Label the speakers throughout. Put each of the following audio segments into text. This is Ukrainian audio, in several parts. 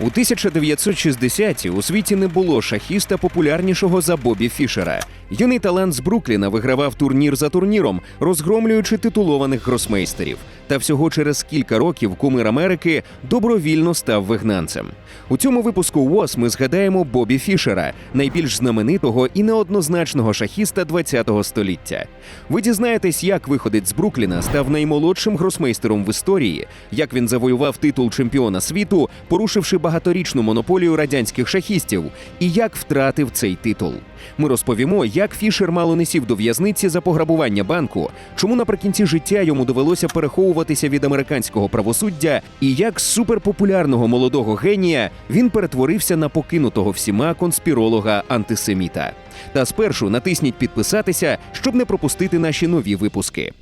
Speaker 1: У 1960-ті у світі не було шахіста популярнішого за Бобі Фішера. Юний талант з Брукліна вигравав турнір за турніром, розгромлюючи титулованих гросмейстерів. Та всього через кілька років кумир Америки добровільно став вигнанцем. У цьому випуску УОС ми згадаємо Бобі Фішера, найбільш знаменитого і неоднозначного шахіста ХХ століття. Ви дізнаєтесь, як виходить з Брукліна став наймолодшим гросмейстером в історії, як він завоював титул чемпіона світу, порушивши багаторічну монополію радянських шахістів, і як втратив цей титул. Ми розповімо, як Фішер мало не сів до в'язниці за пограбування банку, чому наприкінці життя йому довелося переховуватися від американського правосуддя, і як з суперпопулярного молодого генія він перетворився на покинутого всіма конспіролога антисеміта. Та спершу натисніть підписатися, щоб не пропустити наші нові випуски.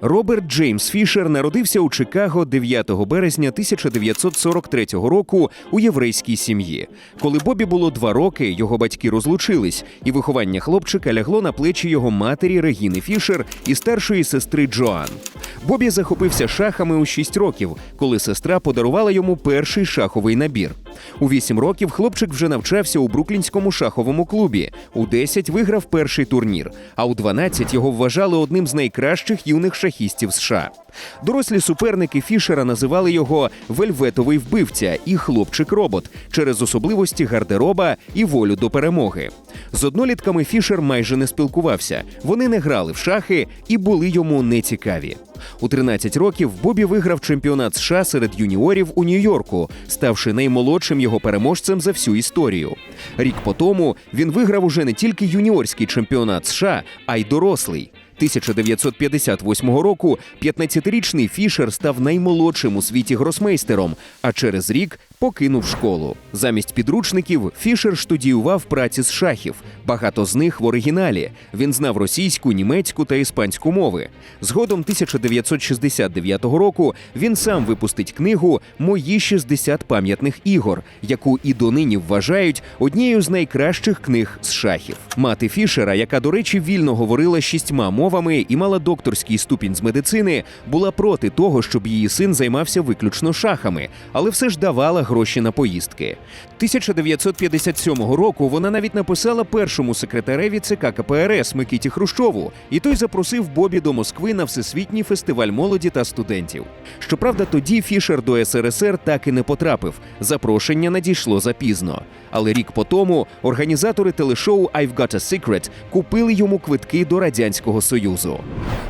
Speaker 1: Роберт Джеймс Фішер народився у Чикаго 9 березня 1943 року у єврейській сім'ї. Коли Бобі було два роки, його батьки розлучились, і виховання хлопчика лягло на плечі його матері Регіни Фішер і старшої сестри Джоан. Бобі захопився шахами у 6 років, коли сестра подарувала йому перший шаховий набір. У 8 років хлопчик вже навчався у бруклінському шаховому клубі. У 10 виграв перший турнір, а у 12 його вважали одним з найкращих юних шахістів США. Дорослі суперники Фішера називали його вельветовий вбивця і хлопчик-робот через особливості гардероба і волю до перемоги. З однолітками Фішер майже не спілкувався. Вони не грали в шахи і були йому нецікаві. У 13 років Бобі виграв чемпіонат США серед юніорів у Нью-Йорку, ставши наймолодшим його переможцем за всю історію. Рік по тому він виграв уже не тільки юніорський чемпіонат США, а й дорослий. 1958 року 15-річний Фішер став наймолодшим у світі гросмейстером, а через рік покинув школу. Замість підручників Фішер студіював праці з шахів. Багато з них в оригіналі. Він знав російську, німецьку та іспанську мови. Згодом 1969 року він сам випустить книгу Мої 60 пам'ятних ігор, яку і донині вважають однією з найкращих книг з шахів. Мати Фішера, яка, до речі, вільно говорила шістьма мовами і мала докторський ступінь з медицини, була проти того, щоб її син займався виключно шахами, але все ж давала гроші на поїздки. 1957 року вона навіть написала першому секретареві ЦК КПРС Микиті Хрущову, і той запросив Бобі до Москви на всесвітній фестиваль молоді та студентів. Щоправда, тоді Фішер до СРСР так і не потрапив. Запрошення надійшло запізно. Але рік по тому організатори телешоу «I've got a Secret» купили йому квитки до радянського союзу.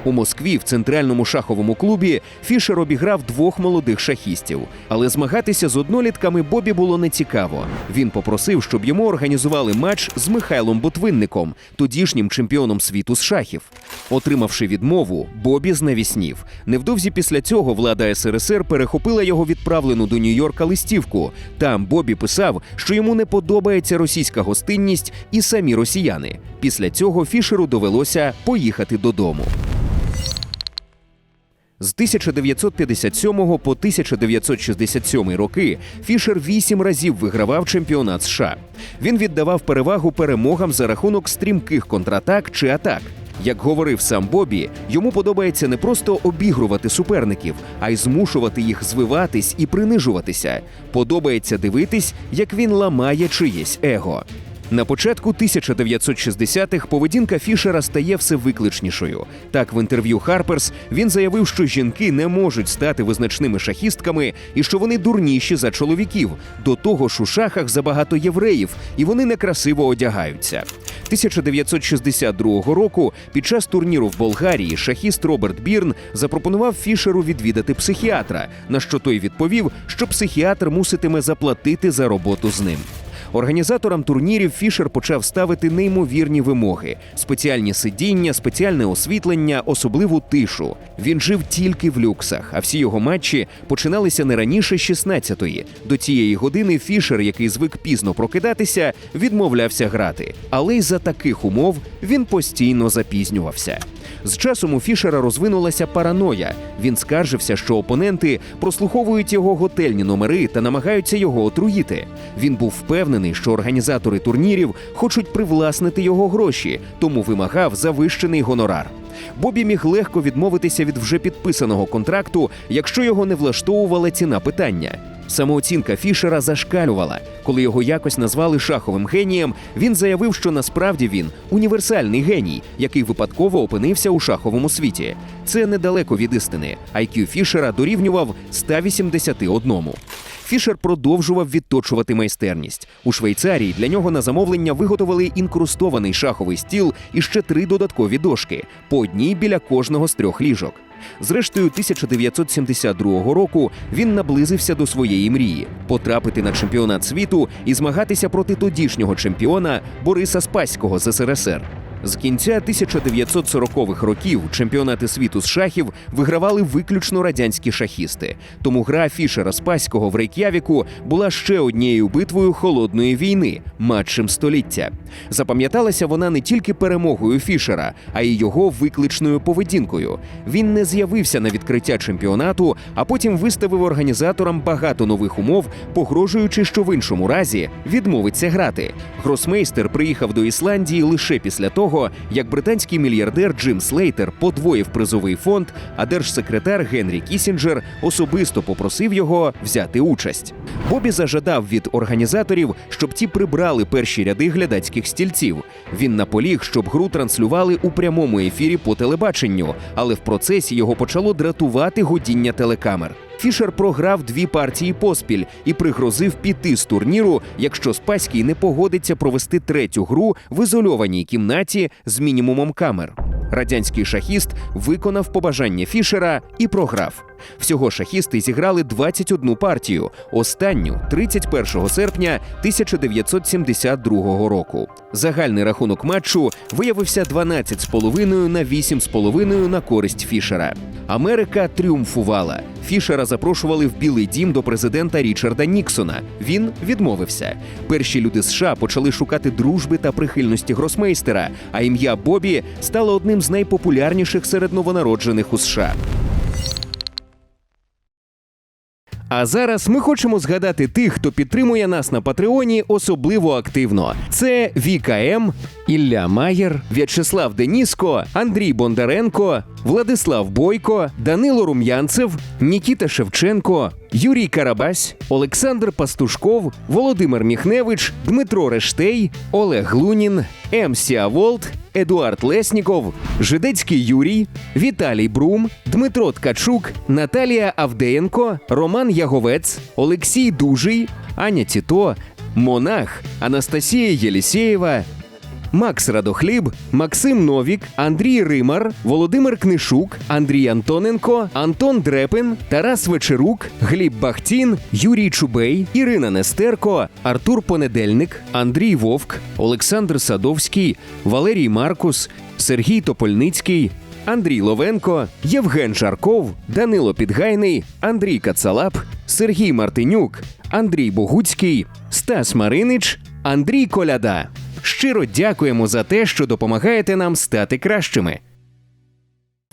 Speaker 1: У Москві в центральному шаховому клубі Фішер обіграв двох молодих шахістів, але змагатися з однолітками Бобі було нецікаво. Він попросив, щоб йому організували матч з Михайлом Ботвинником, тодішнім чемпіоном світу з шахів. Отримавши відмову, Бобі знавіснів. Невдовзі після цього влада СРСР перехопила його відправлену до Нью-Йорка листівку. Там Бобі писав, що йому не подобається російська гостинність і самі росіяни. Після цього Фішеру довелося поїхати додому. З 1957 по 1967 роки Фішер вісім разів вигравав чемпіонат США. Він віддавав перевагу перемогам за рахунок стрімких контратак чи атак. Як говорив сам Бобі, йому подобається не просто обігрувати суперників, а й змушувати їх звиватись і принижуватися. Подобається дивитись, як він ламає чиєсь его. На початку 1960-х поведінка Фішера стає все викличнішою. Так, в інтерв'ю Харперс він заявив, що жінки не можуть стати визначними шахістками і що вони дурніші за чоловіків. До того ж у шахах забагато євреїв, і вони некрасиво одягаються. 1962 року під час турніру в Болгарії шахіст Роберт Бірн запропонував Фішеру відвідати психіатра, на що той відповів, що психіатр муситиме заплатити за роботу з ним. Організаторам турнірів Фішер почав ставити неймовірні вимоги: спеціальні сидіння, спеціальне освітлення, особливу тишу. Він жив тільки в люксах, а всі його матчі починалися не раніше 16-ї. До цієї години Фішер, який звик пізно прокидатися, відмовлявся грати. Але й за таких умов він постійно запізнювався. З часом у Фішера розвинулася параноя. Він скаржився, що опоненти прослуховують його готельні номери та намагаються його отруїти. Він був впевнений, що організатори турнірів хочуть привласнити його гроші, тому вимагав завищений гонорар. Бобі міг легко відмовитися від вже підписаного контракту, якщо його не влаштовувала ціна питання. Самооцінка Фішера зашкалювала. Коли його якось назвали шаховим генієм, він заявив, що насправді він універсальний геній, який випадково опинився у шаховому світі. Це недалеко від істини. IQ Фішера дорівнював 181. Фішер продовжував відточувати майстерність. У Швейцарії для нього на замовлення виготовили інкрустований шаховий стіл і ще три додаткові дошки, по одній біля кожного з трьох ліжок. Зрештою, 1972 року він наблизився до своєї мрії потрапити на чемпіонат світу і змагатися проти тодішнього чемпіона Бориса Спаського з СРСР. З кінця 1940-х років чемпіонати світу з шахів вигравали виключно радянські шахісти. Тому гра Фішера Спаського в Рейк'явіку була ще однією битвою холодної війни, матчем століття. Запам'яталася вона не тільки перемогою Фішера, а й його викличною поведінкою. Він не з'явився на відкриття чемпіонату, а потім виставив організаторам багато нових умов, погрожуючи, що в іншому разі відмовиться грати. Гросмейстер приїхав до Ісландії лише після того, як британський мільярдер Джим Слейтер подвоїв призовий фонд, а держсекретар Генрі Кісінджер особисто попросив його взяти участь. Бобі зажадав від організаторів, щоб ті прибрали перші ряди глядацьких стільців. Він наполіг, щоб гру транслювали у прямому ефірі по телебаченню, але в процесі його почало дратувати гудіння телекамер. Фішер програв дві партії поспіль і пригрозив піти з турніру, якщо Спаський не погодиться провести третю гру в ізольованій кімнаті з мінімумом камер. Радянський шахіст виконав побажання Фішера і програв. Всього шахісти зіграли 21 партію, останню 31 серпня 1972 року. Загальний рахунок матчу виявився 12,5 на 8,5 на користь Фішера. Америка тріумфувала. Фішера запрошували в Білий дім до президента Річарда Ніксона. Він відмовився. Перші люди США почали шукати дружби та прихильності гросмейстера, а ім'я Бобі стало одним з найпопулярніших серед новонароджених у США. А зараз ми хочемо згадати тих, хто підтримує нас на Патреоні особливо активно. Це Віка М, Ілля Маєр, В'ячеслав Деніско, Андрій Бондаренко, Владислав Бойко, Данило Рум'янцев, Нікіта Шевченко, Юрій Карабась, Олександр Пастушков, Володимир Міхневич, Дмитро Рештей, Олег Лунін, М. Сіаволт, Едуард Лесніков, Жидецький Юрій, Віталій Брум, Дмитро Ткачук, Наталія Авдеєнко, Роман Яговець, Олексій Дужий, Аня Тіто, Монах, Анастасія Єлісєєва, Макс Радохліб, Максим Новік, Андрій Римар, Володимир Книшук, Андрій Антоненко, Антон Дрепин, Тарас Вечерук, Гліб Бахтін, Юрій Чубей, Ірина Нестерко, Артур Понедельник, Андрій Вовк, Олександр Садовський, Валерій Маркус, Сергій Топольницький. Андрій Ловенко, Євген Жарков, Данило Підгайний, Андрій Кацалап, Сергій Мартинюк, Андрій Богуцький, Стас Маринич, Андрій Коляда. Щиро дякуємо за те, що допомагаєте нам стати кращими.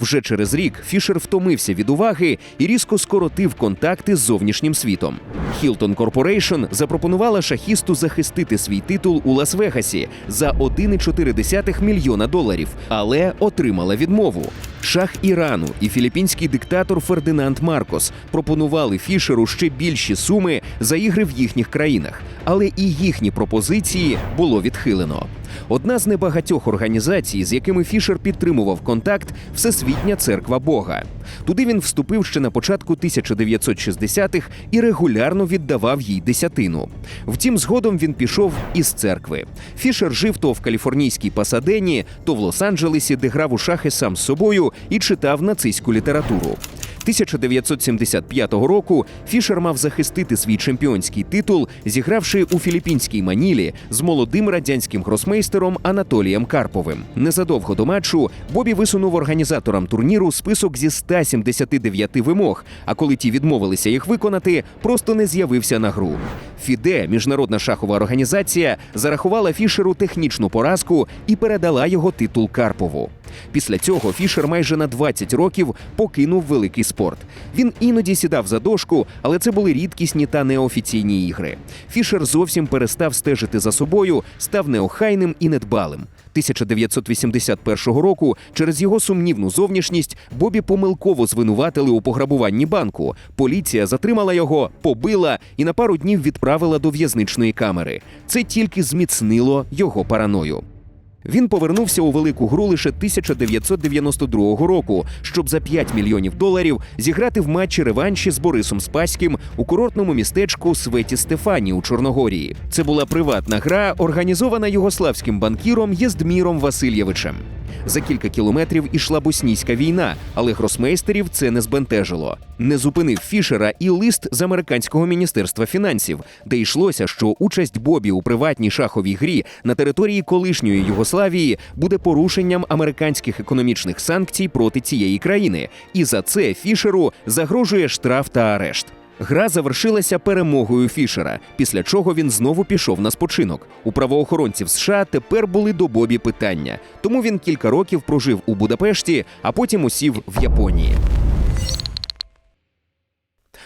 Speaker 1: Вже через рік Фішер втомився від уваги і різко скоротив контакти з зовнішнім світом. Hilton Corporation запропонувала шахісту захистити свій титул у Лас-Вегасі за 1,4 мільйона доларів, але отримала відмову. Шах Ірану і філіппінський диктатор Фердинанд Маркос пропонували Фішеру ще більші суми за ігри в їхніх країнах, але і їхні пропозиції було відхилено. Одна з небагатьох організацій, з якими Фішер підтримував контакт, Всесвітня церква Бога. Туди він вступив ще на початку 1960-х і регулярно віддавав їй десятину. Втім, згодом він пішов із церкви. Фішер жив то в каліфорнійській Пасадені, то в Лос-Анджелесі, де грав у шахи сам з собою і читав нацистську літературу. 1975 року Фішер мав захистити свій чемпіонський титул, зігравши у філіппінській манілі з молодим радянським гросмейстером Анатолієм Карповим. Незадовго до матчу Бобі висунув організаторам турніру список зі 179 вимог. А коли ті відмовилися їх виконати, просто не з'явився на гру. Фіде, міжнародна шахова організація, зарахувала Фішеру технічну поразку і передала його титул Карпову. Після цього Фішер майже на 20 років покинув великий спорт. Він іноді сідав за дошку, але це були рідкісні та неофіційні ігри. Фішер зовсім перестав стежити за собою, став неохайним і недбалим. 1981 року через його сумнівну зовнішність Бобі помилково звинуватили у пограбуванні банку. Поліція затримала його, побила і на пару днів відправила до в'язничної камери. Це тільки зміцнило його параною. Він повернувся у велику гру лише 1992 року, щоб за 5 мільйонів доларів зіграти в матчі реванші з Борисом Спаським у курортному містечку Светі Стефані у Чорногорії. Це була приватна гра, організована югославським банкіром Єздміром Васильєвичем. За кілька кілометрів ішла боснійська війна, але гросмейстерів це не збентежило. Не зупинив Фішера і лист з американського міністерства фінансів, де йшлося, що участь Бобі у приватній шаховій грі на території колишньої Югославії буде порушенням американських економічних санкцій проти цієї країни, і за це Фішеру загрожує штраф та арешт. Гра завершилася перемогою Фішера, після чого він знову пішов на спочинок. У правоохоронців США тепер були до Бобі питання, тому він кілька років прожив у Будапешті, а потім усів в Японії.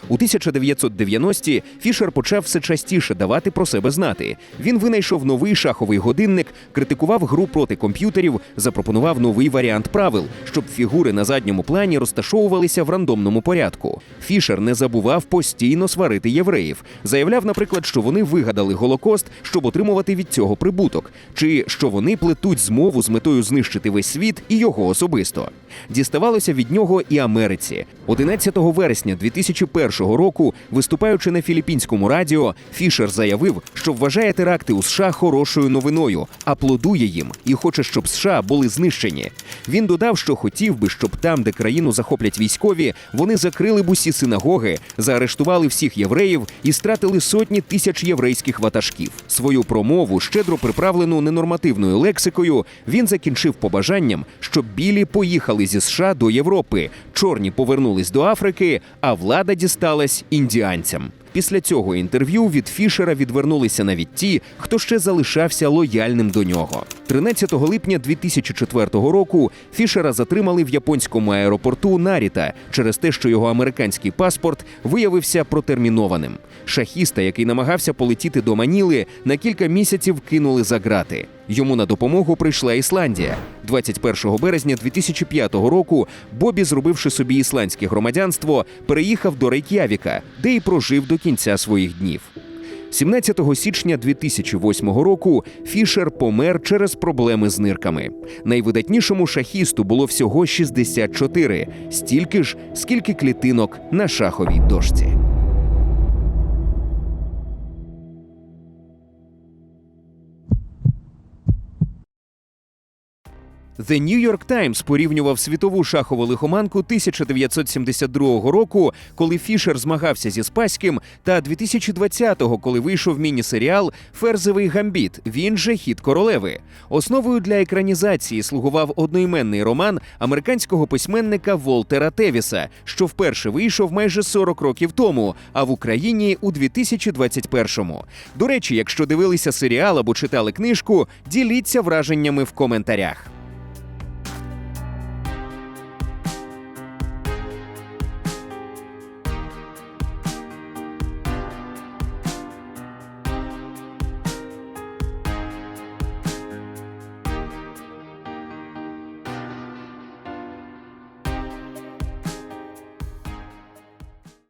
Speaker 1: У 1990-ті Фішер почав все частіше давати про себе знати. Він винайшов новий шаховий годинник, критикував гру проти комп'ютерів, запропонував новий варіант правил, щоб фігури на задньому плані розташовувалися в рандомному порядку. Фішер не забував постійно сварити євреїв. Заявляв, наприклад, що вони вигадали голокост, щоб отримувати від цього прибуток, чи що вони плетуть змову з метою знищити весь світ і його особисто. Діставалося від нього і Америці. 11 вересня 2001 року, виступаючи на філіппінському радіо, Фішер заявив, що вважає теракти у США хорошою новиною, аплодує їм і хоче, щоб США були знищені. Він додав, що хотів би, щоб там, де країну захоплять військові, вони закрили б усі синагоги, заарештували всіх євреїв і стратили сотні тисяч єврейських ватажків. Свою промову, щедро приправлену ненормативною лексикою, він закінчив побажанням, щоб білі поїхали зі США до Європи, чорні повернулись до Африки, а влада дісталась індіанцям. Після цього інтерв'ю від Фішера відвернулися навіть ті, хто ще залишався лояльним до нього. 13 липня 2004 року Фішера затримали в японському аеропорту Наріта через те, що його американський паспорт виявився протермінованим. Шахіста, який намагався полетіти до Маніли, на кілька місяців кинули за грати. Йому на допомогу прийшла Ісландія. 21 березня 2005 року Бобі, зробивши собі ісландське громадянство, переїхав до Рейк'явіка, де й прожив до кінця своїх днів. 17 січня 2008 року Фішер помер через проблеми з нирками. Найвидатнішому шахісту було всього 64, стільки ж, скільки клітинок на шаховій дошці. The New York Times порівнював світову шахову лихоманку 1972 року, коли Фішер змагався зі Спаським, та 2020-го, коли вийшов міні-серіал Ферзевий гамбіт. Він же хід королеви. Основою для екранізації слугував одноіменний роман американського письменника Волтера Тевіса, що вперше вийшов майже 40 років тому, а в Україні у 2021-му. До речі, якщо дивилися серіал або читали книжку, діліться враженнями в коментарях.